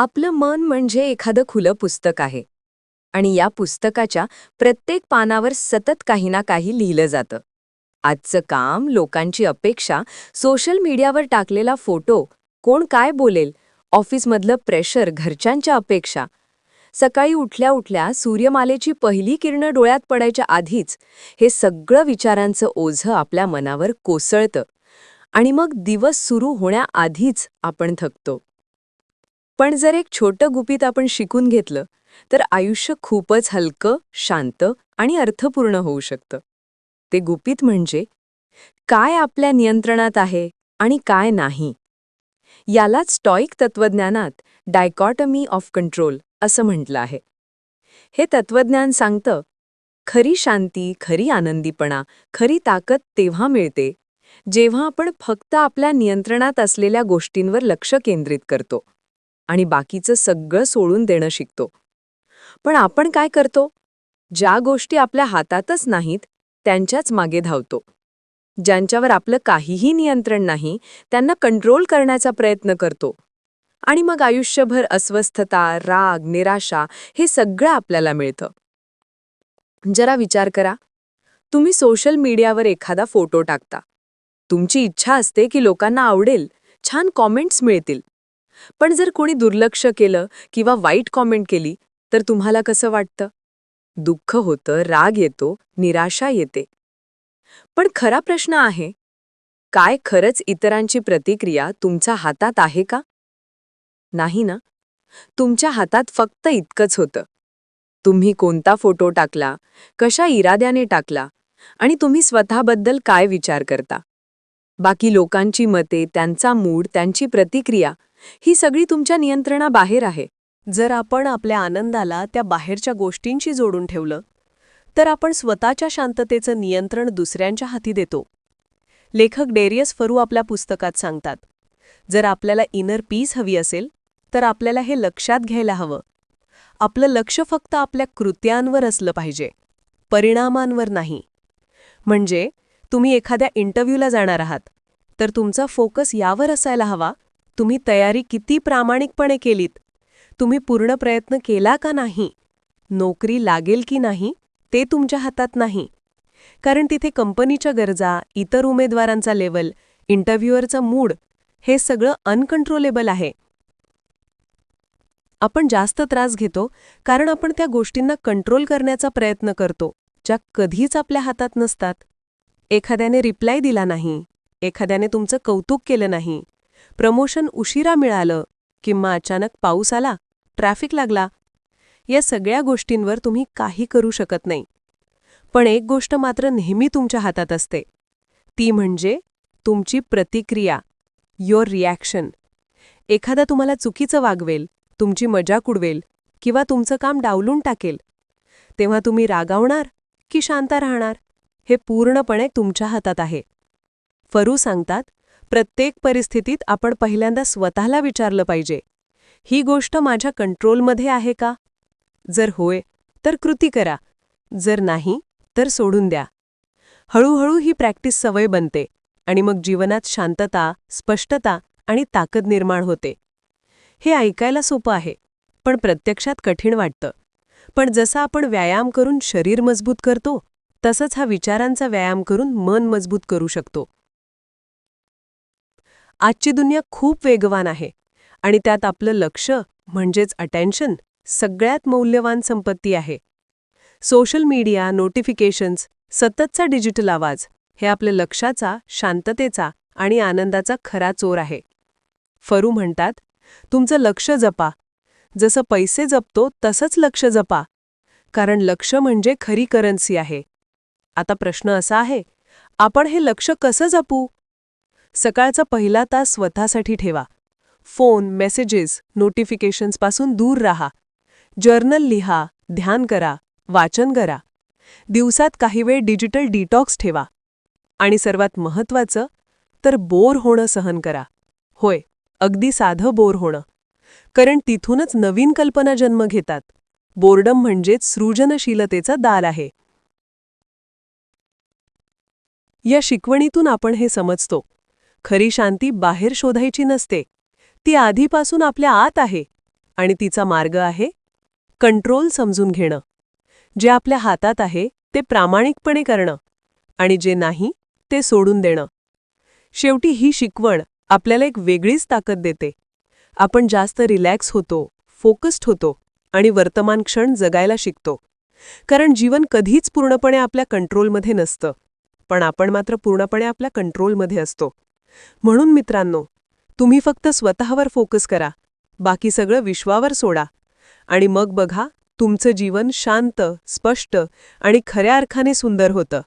आपलं मन म्हणजे एखादं खुलं पुस्तक आहे. आणि या पुस्तकाच्या प्रत्येक पानावर सतत काही ना काही लिहिलं जातं. आजचं काम लोकांची अपेक्षा सोशल मीडियावर टाकलेला फोटो कोण काय बोलेल ऑफिसमधलं प्रेशर घरच्यांच्या अपेक्षा. सकाळी उठल्या उठल्या सूर्यमालेची पहिली किरणं डोळ्यात पडायच्या आधीच हे सगळं विचारांचं ओझं आपल्या मनावर कोसळतं. आणि मग दिवस सुरू होण्याआधीच आपण थकतो. पण जर एक छोटं गुपित आपण शिकून घेतलं तर आयुष्य खूपच हलकं शांत आणि अर्थपूर्ण होऊ शकतं. ते गुपित म्हणजे काय आपल्या नियंत्रणात आहे आणि काय नाही? यालाच स्टॉईक तत्वज्ञानात डायकॉटमी ऑफ कंट्रोल असं म्हटलं आहे. हे तत्वज्ञान सांगतं खरी शांती खरी आनंदीपणा खरी ताकद तेव्हा मिळते जेव्हा आपण फक्त आपल्या नियंत्रणात असलेल्या गोष्टींवर लक्ष केंद्रित करतो. आणि बाकीचं सगळं सोडून देणं शिकतो. पण आपण काय करतो? ज्या गोष्टी आपल्या हातातच नाहीत त्यांच्याच मागे धावतो. ज्यांच्यावर आपलं काहीही नियंत्रण नाही त्यांना कंट्रोल करण्याचा प्रयत्न करतो. आणि मग आयुष्यभर अस्वस्थता राग निराशा हे सगळं आपल्याला मिळतं. जरा विचार करा. तुम्ही सोशल मीडियावर एखादा फोटो टाकता. तुमची इच्छा असते की लोकांना आवडेल छान कॉमेंट्स मिळतील. पण जर कोणी दुर्लक्ष केलं किंवा वाईट कॉमेंट केली तर तुम्हाला कसं वाटतं? दुःख होतं राग येतो निराशा येते. पण खरा प्रश्न आहे काय खरंच इतरांची प्रतिक्रिया तुमच्या हातात आहे का? नाही ना? तुमच्या हातात फक्त इतकंच होतं. तुम्ही कोणता फोटो टाकला कशा इराद्याने टाकला आणि तुम्ही स्वतःबद्दल काय विचार करता? बाकी लोकांची मते त्यांचा मूड त्यांची प्रतिक्रिया ही सगळी तुमच्या नियंत्रणाबाहेर आहे. जर आपण आपल्या आनंदाला त्या बाहेरच्या गोष्टींशी जोडून ठेवलं तर आपण स्वतःच्या शांततेचं नियंत्रण दुसऱ्यांच्या हाती देतो. लेखक डेरियस फरू आपल्या पुस्तकात सांगतात जर आपल्याला इनर पीस हवी असेल तर आपल्याला हे लक्षात घ्यायला हवं. आपलं लक्ष फक्त आपल्या कृत्यांवर असलं पाहिजे परिणामांवर नाही. म्हणजे तुम्ही एखाद्या इंटरव्ह्यूला जाणार आहात तर तुमचा फोकस यावर असायला हवा तुम्ही तयारी किती प्रामाणिकपणे केलीत? तुम्ही पूर्ण प्रयत्न केला का नाही? नोकरी लागेल की नाही? ते तुमच्या हातात नाही. कारण तिथे कंपनीच्या गरजा इतर उमेदवारांचा लेवल इंटरव्ह्युअरचा मूड हे सगळं अनकंट्रोलेबल आहे. आपण जास्त त्रास घेतो कारण आपण त्या गोष्टींना कंट्रोल करण्याचा प्रयत्न करतो ज्या कधीच आपल्या हातात नसतात. एखाद्याने रिप्लाय दिला नाही एखाद्याने तुमचं कौतुक केलं नाही प्रमोशन उशिरा मिळालं किंवा अचानक पाऊस आला ट्रॅफिक लागला या सगळ्या गोष्टींवर तुम्ही काही करू शकत नाही. पण एक गोष्ट मात्र नेहमी तुमच्या हातात असते. ती म्हणजे तुमची प्रतिक्रिया युअर रिॲक्शन एखादा तुम्हाला चुकीचं वागवेल तुमची मजाक उडवेल किंवा तुमचं काम डावलून टाकेल तेव्हा तुम्ही रागावणार की शांत राहणार हे पूर्णपणे तुमच्या हातात आहे. फरू सांगतात प्रत्येक परिस्थितीत आपण पहिल्यांदा स्वतःला विचारलं पाहिजे. ही गोष्ट माझ्या कंट्रोलमध्ये आहे का? जर होय तर कृती करा. जर नाही तर सोडून द्या. हळूहळू ही प्रॅक्टिस सवय बनते आणि मग जीवनात शांतता स्पष्टता आणि ताकद निर्माण होते. हे ऐकायला सोपं आहे पण प्रत्यक्षात कठीण वाटतं. पण जसं आपण व्यायाम करून शरीर मजबूत करतो तसंच हा विचारांचा व्यायाम करून मन मजबूत करू शकतो. आजची दुनिया खूप वेगवान आहे आणि त्यात आपलं लक्ष म्हणजेच अटेन्शन सगळ्यात मौल्यवान संपत्ती आहे. सोशल मीडिया नोटिफिकेशन्स सततचा डिजिटल आवाज हे आपल्या लक्षाचा शांततेचा आणि आनंदाचा खरा चोर आहे. फरू म्हणतात तुमचं लक्ष जपा. जसं पैसे जपतो तसंच लक्ष जपा. कारण लक्ष म्हणजे खरी करन्सी आहे. आता प्रश्न असा आहे आपण हे लक्ष कसं जपू? सकाळचा पहिला तास स्वतःसाठी ठेवा. फोन मेसेजेस नोटिफिकेशन्सपासून दूर राहा. जर्नल लिहा ध्यान करा वाचन करा. दिवसात काही वेळ डिजिटल डिटॉक्स ठेवा. आणि सर्वात महत्त्वाचं तर बोर होणं सहन करा. होय अगदी साधं बोर होणं. कारण तिथूनच नवीन कल्पना जन्म घेतात. बोर्डम म्हणजेच सृजनशीलतेचा दार आहे. या शिकवणीतून आपण हे समजतो. खरी शांती बाहेर शोधायची नसते. ती आधीपासून आपल्या आत आहे आणि तिचा मार्ग आहे कंट्रोल समजून घेणं. जे आपल्या हातात आहे ते प्रामाणिकपणे करणं आणि जे नाही ते सोडून देणं. शेवटी ही शिकवण आपल्याला एक वेगळीच ताकद देते. आपण जास्त रिलॅक्स होतो फोकस्ड होतो आणि वर्तमान क्षण जगायला शिकतो. कारण जीवन कधीच पूर्णपणे आपल्या कंट्रोलमध्ये नसतं. पण आपण मात्र पूर्णपणे आपल्या कंट्रोलमध्ये असतो. म्हणून मित्रांनो तुम्ही फक्त स्वतःवर फोकस करा. बाकी सगळं विश्वावर सोडा. आणि मग बघा तुमचं जीवन शांत स्पष्ट आणि खऱ्या अर्थाने सुंदर होतं.